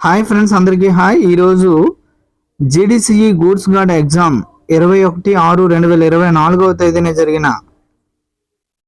Hi friends అందరికీ hi. ఈరోజు జీడీసీఈ goods guard exam ఇరవై ఒకటి ఆరు రెండు వేల ఇరవై నాలుగవ తేదీన జరిగిన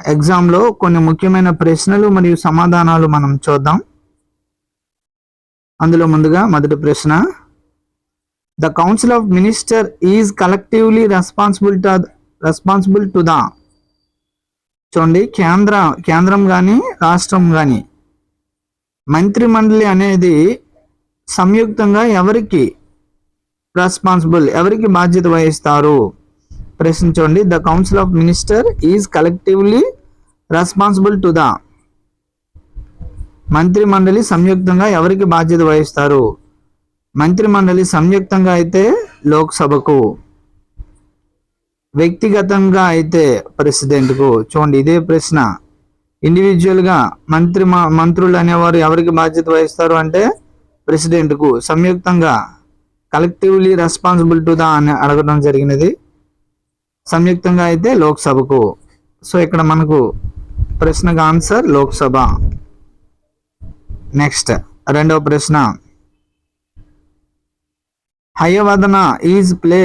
ఎగ్జామ్లో కొన్ని ముఖ్యమైన ప్రశ్నలు మరియు సమాధానాలు మనం చూద్దాం. అందులో ముందుగా మొదటి ప్రశ్న. The council of minister is collectively responsible to responsible to the చూడండి కేంద్ర కేంద్రం కానీ రాష్ట్రం కానీ మంత్రిమండలి అనేది సంయుక్తంగా ఎవరికి రెస్పాన్సిబుల్ ఎవరికి బాధ్యత వహిస్తారు? ప్రశ్నించండి. The council of minister is collectively responsible to the మంత్రి మండలి సంయుక్తంగా ఎవరికి బాధ్యత వహిస్తారు? మంత్రి మండలి సంయుక్తంగా అయితే లోక్సభకు వ్యక్తిగతంగా అయితే ప్రెసిడెంట్కు. చూడండి ఇదే ప్రశ్న. ఇండివిజువల్గా మంత్రి మ- మంత్రులు అనేవారు ఎవరికి బాధ్యత వహిస్తారు అంటే ప్రెసిడెంట్కు సంయుక్తంగా కలెక్టివ్లీ రెస్పాన్సిబుల్ టు ద అని అడగడం జరిగినది. సంయుక్తంగా అయితే లోక్సభకు. సో ఇక్కడ మనకు ప్రశ్నకు ఆన్సర్ లోక్సభ. నెక్స్ట్ రెండవ ప్రశ్న. Hayavadana is play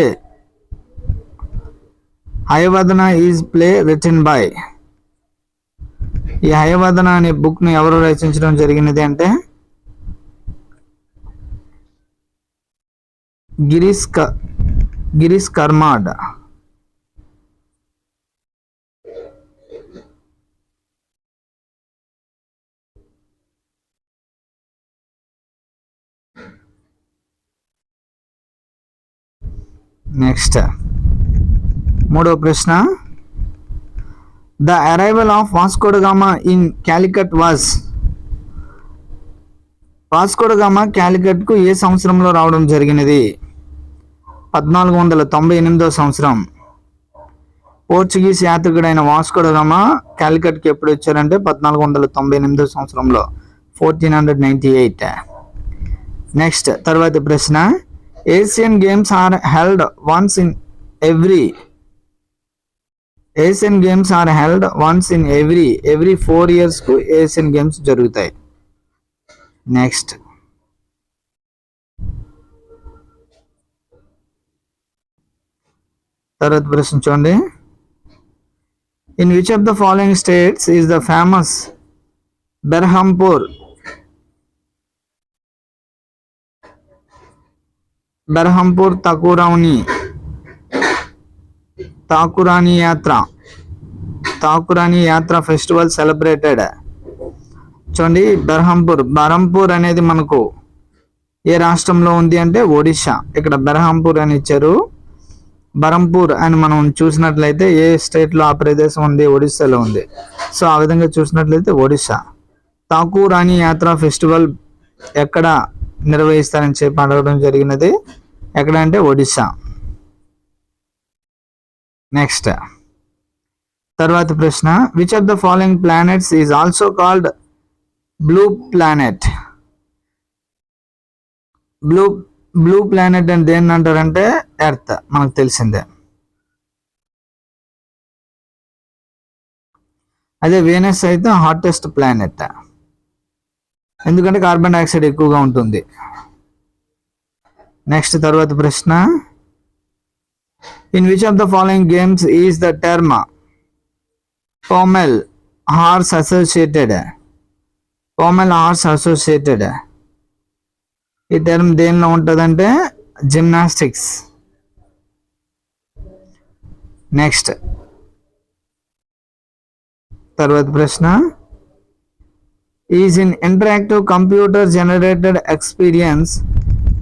Hayavadana is play return by. ఈ హయవదన అనే బుక్ను ఎవరు రచించడం జరిగినది అంటే గిరీష్ క- గిరీష్ కర్మాడ్ నెక్స్ట్ మూడవ ప్రశ్న the arrival of Vasco da Gama in Calicut was Vasco da Gama క్యాలికట్కు ఏ సంవత్సరంలో రావడం జరిగినది? పద్నాలుగు వందల తొంభై ఎనిమిదో సంవత్సరం. పోర్చుగీస్ యాత్రికుడైన వాస్కోడగామా క్యాలికట్కి ఎప్పుడు వచ్చారంటే పద్నాలుగు వందల తొంభై ఎనిమిదో సంవత్సరంలో fourteen hundred ninety eight. Next తర్వాతి ప్రశ్న Asian games are held once in every Asian games are held once in every every four ఇయర్స్కు Asian games జరుగుతాయి. నెక్స్ట్ తర్వాత ప్రశ్న చూడండి. In which of the following states is the famous Berhampur Berhampur Thakurani Thakurani Yatra Thakurani Yatra festival celebrated చూడండి బెర్హంపూర్ బరంపూర్ అనేది మనకు ఏ రాష్ట్రంలో ఉంది అంటే ఒడిశా. ఇక్కడ బెర్హంపూర్ అని ఇచ్చారు. బరంపూర్ అని మనం చూసినట్లయితే ఏ స్టేట్లో ఆ ప్రదేశం ఉంది ఒడిశాలో ఉంది. సో ఆ విధంగా చూసినట్లయితే ఒడిశా. తాకూరాని యాత్ర ఫెస్టివల్ ఎక్కడ నిర్వహిస్తారని చెప్పి అడగడం జరిగినది ఎక్కడ అంటే ఒడిశా. నెక్స్ట్ తర్వాత ప్రశ్న which of the following planets is also called blue planet blue blue planet అని దేన్ని అంటారంటే ఎర్త్ మనకు తెలిసిందే. అదే వేనస్ అయితే హాటెస్ట్ ప్లానెట్ ఎందుకంటే కార్బన్ డైఆక్సైడ్ ఎక్కువగా ఉంటుంది. నెక్స్ట్ తర్వాత ప్రశ్న. In which of the following games is the term pommel horse associated pommel horse associated ఈ టర్మ్ దేనిలో ఉంటుందంటే జిమ్నాస్టిక్స్ నెక్స్ట్ తర్వాత ప్రశ్న. Is in interactive computer generated experience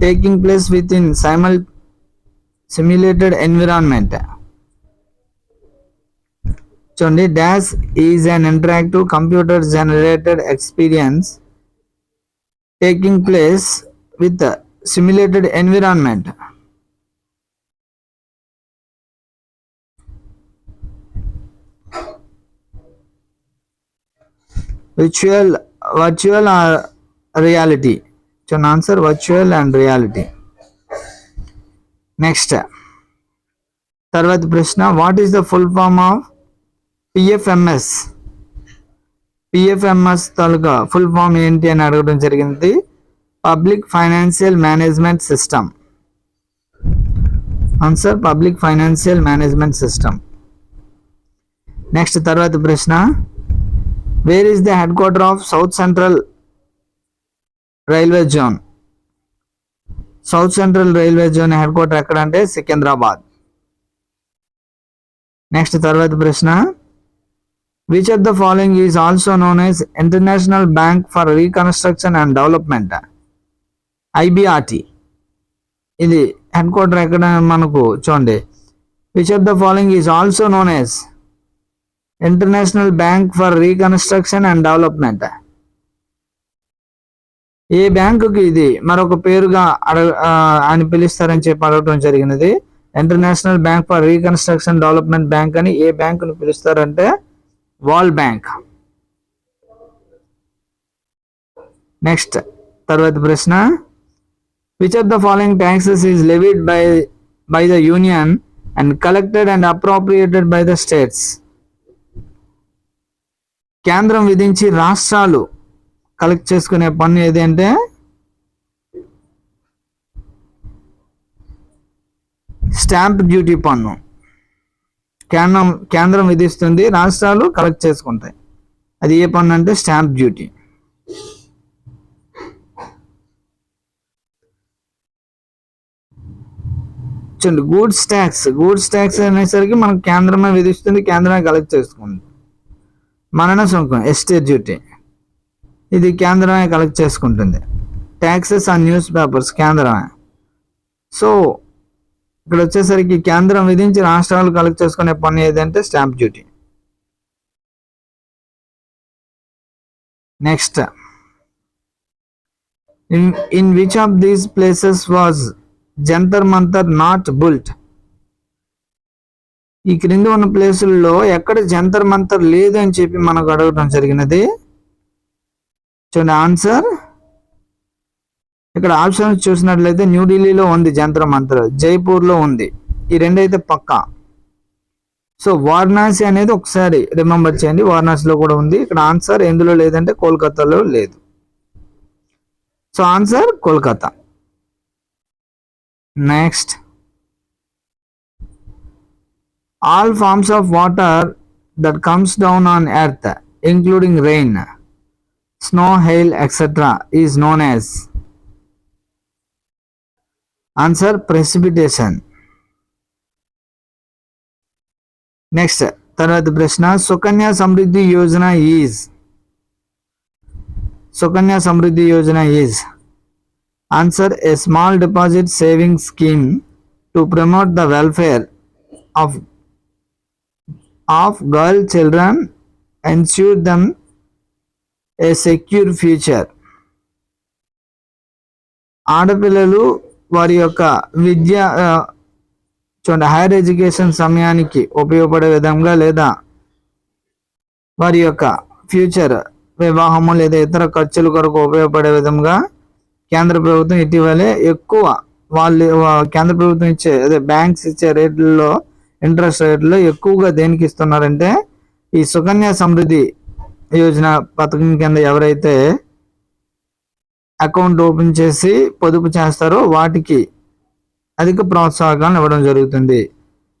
taking place with in simulated simulated environment చూడండి dash is an interactive computer generated experience taking place with simulated environment virtual virtual or reality. So answer answer virtual and reality. తర్వాత ప్రశ్న what is the full form of PFMS PFMS taluka full form ఏంటి అని అడగడం జరిగింది. Public financial management system answer public financial management system next తర్వాత ప్రశ్న where is the headquarter of South Central Railway zone South Central Railway zone headquarter ఎక్కడ అంటే Secunderabad next తర్వాత ప్రశ్న which of the following is also known as International Bank for Reconstruction and Development IBRD ఇది head quarter ఎక్కడ మనకు? చూడండి. Which of the following is also known as International Bank for Reconstruction and Development ఏ బ్యాంకుకి ఇది మరొక పేరుగా అడగ అని పిలుస్తారని చెప్పి అడగడం జరిగినది. International bank for reconstruction development bank అని ఏ బ్యాంకును పిలుస్తారంటే వాల్ బ్యాంక్ నెక్స్ట్ తర్వాత ప్రశ్న. Which of the following taxes is levied by by the union and collected and appropriated by the states కేంద్రం విధించి రాష్ట్రాలు కలెక్ట్ చేసుకునే పన్ను ఏదంటే స్టాంప్ డ్యూటీ పన్ను. కేంద్రం కేంద్రం విధిస్తుంది రాష్ట్రాలు కలెక్ట్ చేసుకుంటాయి. అది ఏ పన్ను అంటే? స్టాంప్ డ్యూటీ చూడండి గూడ్స్ ట్యాక్స్ గూడ్స్ ట్యాక్స్ అనేసరికి మనకు కేంద్రమే విధిస్తుంది కేంద్రమే కలెక్ట్ చేసుకుంది మనన సుంకం ఎస్టేట్ డ్యూటీ ఇది కేంద్రమే కలెక్ట్ చేసుకుంటుంది. ట్యాక్సెస్ ఆన్ న్యూస్ పేపర్స్ కేంద్రమే. సో ఇక్కడ వచ్చేసరికి కేంద్రం విధించి రాష్ట్రాలు కలెక్ట్ చేసుకునే పన్ను ఏదంటే stamp duty next in in which of these places was Jantar Mantar not built ఈ క్రింద ఉన్న ప్లేసుల్లో ఎక్కడ జంతర్ మంతర్ లేదు అని చెప్పి మనకు అడగడం జరిగినది. చూడండి ఆన్సర్. ఇక్కడ ఆప్షన్ చూసినట్లయితే న్యూఢిల్లీలో ఉంది జంతర్ మంతర్ జైపూర్లో ఉంది. ఈ రెండైతే పక్కా. సో వారణాసి అనేది ఒకసారి రిమెంబర్ చేయండి వారణాసిలో కూడా ఉంది. ఇక్కడ ఆన్సర్ ఎందులో లేదంటే కోల్కతాలో లేదు. So answer Kolkata. Next all forms of water that comes down on earth including rain snow hail etc is known as answer precipitation next తర్వాత ప్రశ్న Sukanya Samriddhi Yojana is Sukanya Samriddhi Yojana is answer a small deposit saving scheme to promote the welfare of of girl children ensure them a secure future. ఆడపిల్లలు వారి యొక్క విద్య చూడండి higher education సమయానికి ఉపయోగపడే విధంగా లేదా వారి యొక్క ఫ్యూచర్ వివాహము లేదా ఇతర ఖర్చుల కొరకు ఉపయోగపడే విధంగా కేంద్ర ప్రభుత్వం ఇటీవలే ఎక్కువ వాళ్ళు కేంద్ర ప్రభుత్వం ఇచ్చే అదే బ్యాంక్స్ ఇచ్చే రేట్లలో ఇంట్రెస్ట్ రేట్లో ఎక్కువగా దేనికి ఇస్తున్నారంటే ఈ సుకన్య సమృద్ధి యోజన పథకం కింద ఎవరైతే అకౌంట్ ఓపెన్ చేసి పొదుపు చేస్తారో వాటికి అధిక ప్రోత్సాహకాలను ఇవ్వడం జరుగుతుంది.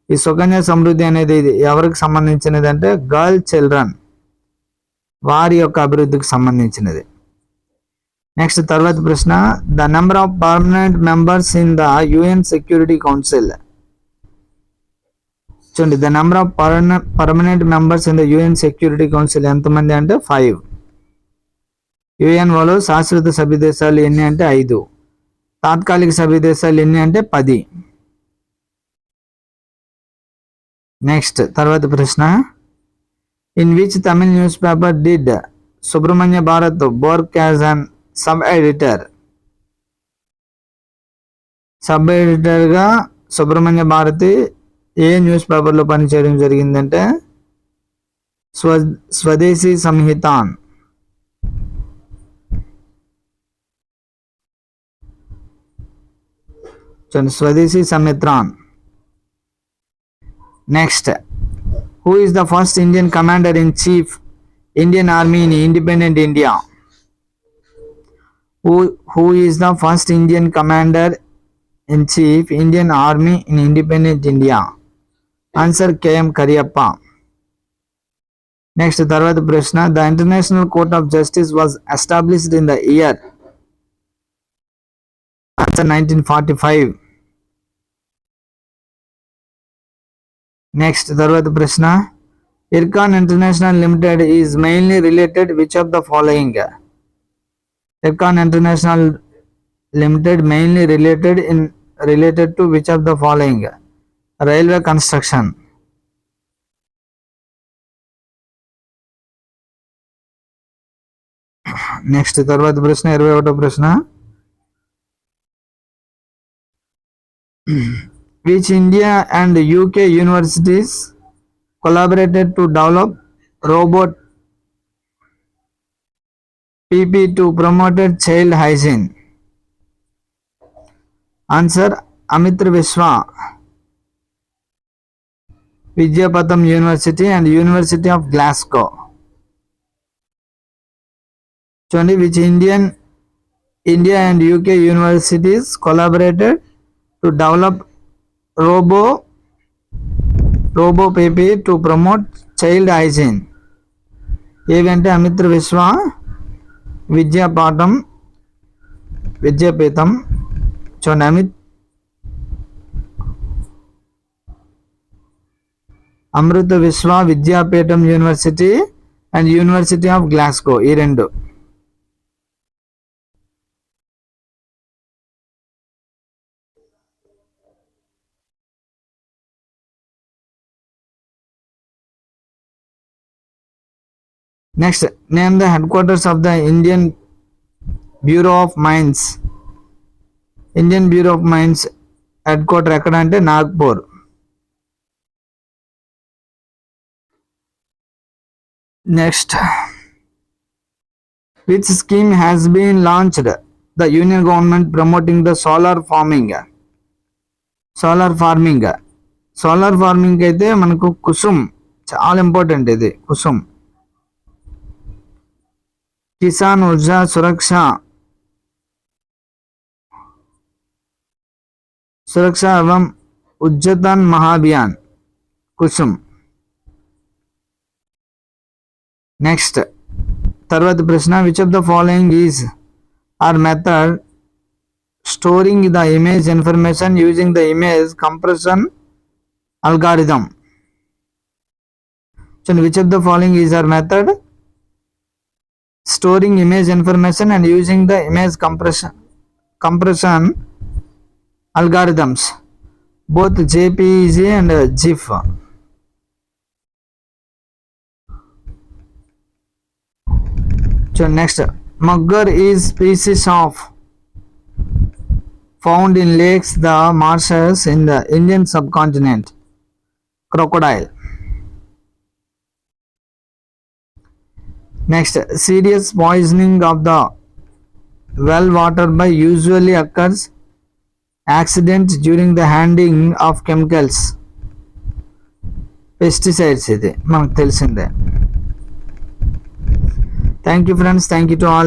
ఈ సుకన్య సమృద్ధి అనేది ఇది ఎవరికి సంబంధించినది అంటే గర్ల్ చిల్డ్రన్ వారి యొక్క అభివృద్ధికి సంబంధించినది. నెక్స్ట్ తర్వాత ప్రశ్న the number of permanent members in the UN security council చూడండి the number of permanent members in the UN security council ఎంతమంది అంటే ఫైవ్ యుఎన్ఓలో శాశ్వత సభ్యదేశాలు ఎన్ని అంటే ఐదు. తాత్కాలిక సభ్యదేశాలు ఎన్ని అంటే పది. నెక్స్ట్ తర్వాత ప్రశ్న. In which Tamil news paper did Subramania Bharat work as an sub editor sub ఎడిటర్గా Subrahmanya Bharati ఏ న్యూస్ పేపర్లో పనిచేయడం జరిగిందంటే స్వ Swadesamitran. Swadesamitran next who is the first Indian commander in chief Indian army in independent India. Who who is the first Indian commander in chief Indian army in independent India. Answer K M Kariappa next తర్వాత ప్రశ్న the international court of justice was established in the year answer nineteen forty five next తర్వాత ప్రశ్న IRCON International Limited is mainly related which of the following IRCON International Limited mainly related in related to which of the following railway construction next తర్వాత ప్రశ్న ఇరవై ఒకటో ప్రశ్న which India and UK universities collaborated to develop robot PP to promote child hygiene? Answer Amitra Vishwa, Vidyapeetham university and university of Glasgow చూడండి which Indian India and UK universities collaborated to develop robo robo Pepe to promote child hygiene ఏవంటే అమిత్ర విశ్వ విద్యాపాఠం విద్యాపీఠం. చూడండి Amit Amrita Vishwa Vidyapeetham university and university of Glasgow ఈ రెండు. Next name the headquarters of the Indian bureau of mines Indian bureau of mines headquarter ఎక్కడ అంటే Nagpur. Next which scheme has been launched the union government promoting the solar farming solar farming solar farming అయితే మనకు కుసుమ్. చాలా important ఇది Kusum. Kisan Urja Suraksha. Suraksha ఎవం Utthan Mahabhiyan Kusum. Next తర్వాత ప్రశ్న which of the following is or method storing the image information using the image compression algorithm so which of the following is our method storing image information and using the image compression compression algorithms both jpeg and uh, gif so next mugger is species of found in lakes the marshes in the indian subcontinent crocodile next serious poisoning of the well water by usually occurs accidents during the handling of chemicals pesticides ఇది మనకు తెలిసిందే thank you friends. Thank you to all.